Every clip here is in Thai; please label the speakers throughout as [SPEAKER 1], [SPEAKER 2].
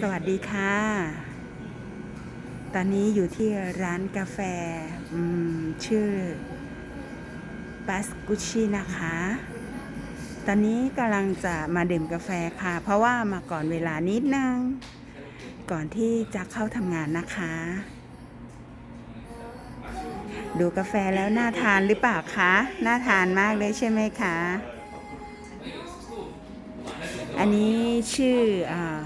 [SPEAKER 1] สวัสดีค่ะ ตอนนี้อยู่ที่ร้านกาแฟชื่อปัสกุชินะคะ ตอนนี้กำลังจะมาดื่มกาแฟค่ะ เพราะว่ามาก่อนเวลานิดนึง ก่อนที่จะเข้าทำงานนะคะ ดูกาแฟแล้วน่าทานหรือเปล่าคะ น่าทานมากเลยใช่ไหมคะ อันนี้ชื่ออา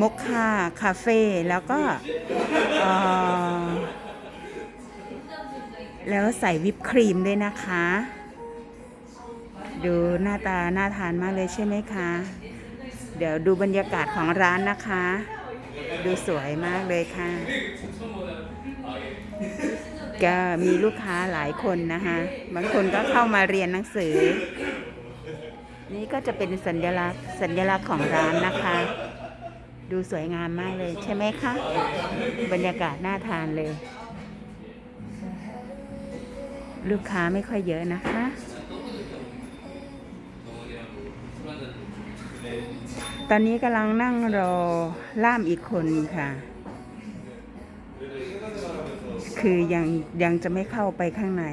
[SPEAKER 1] มกค่าคาเฟ่แล้วก็แล้วใส่วิปครีมด้วยนะคะ ดูหน้าตาน่าทานมากเลยใช่ไหมคะ เดี๋ยวดูบรรยากาศของร้านนะคะ ดูสวยมากเลยค่ะ ก็มีลูกค้าหลายคนนะคะ บางคนก็เข้ามาเรียนหนังสือ นี่ก็จะเป็นสัญลักษณ์สัญลักษณ์ของร้านนะคะ ดูสวยงามมากเลยใช่ไหมคะ บรรยากาศน่าทานเลย ลูกค้าไม่ค่อยเยอะนะคะ ตอนนี้กำลังนั่งรอล่ามอีกคนค่ะ คือยังยังจะไม่เข้าไปข้างใน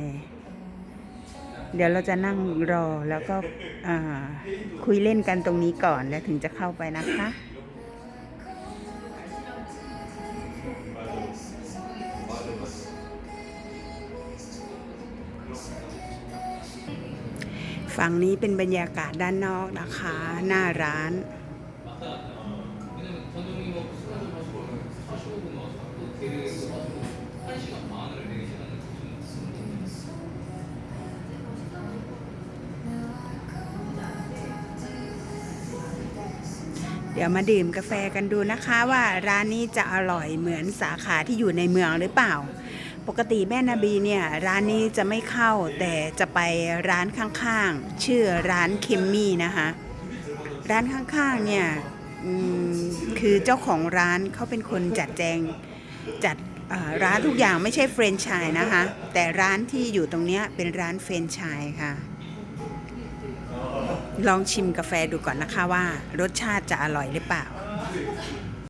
[SPEAKER 1] เดี๋ยวเราจะนั่งรอแล้วก็คุยเล่นกันตรงนี้ก่อนแล้วถึงจะเข้าไปนะคะ ฝั่งนี้เป็นบรรยากาศด้านนอกนะคะ หน้าร้าน เดี๋ยวมาดื่มกาแฟกันดูนะคะว่าร้านนี้จะอร่อยเหมือนสาขาที่อยู่ในเมืองหรือเปล่า ปกติแม่นาบีเนี่ยร้านนี้จะไม่เข้าแต่จะไปร้านข้างๆ ชื่อร้านเคมมี่นะคะ ร้านข้างๆเนี่ยคือเจ้าของร้านเขาเป็นคนจัดแจงจัดร้านทุกอย่างไม่ใช่เฟรนไชส์นะคะ แต่ร้านที่อยู่ตรงเนี้ยเป็นร้านเฟรนไชส์ค่ะ ลองชิมกาแฟดูก่อนนะคะว่ารสชาติจะอร่อยหรือเปล่า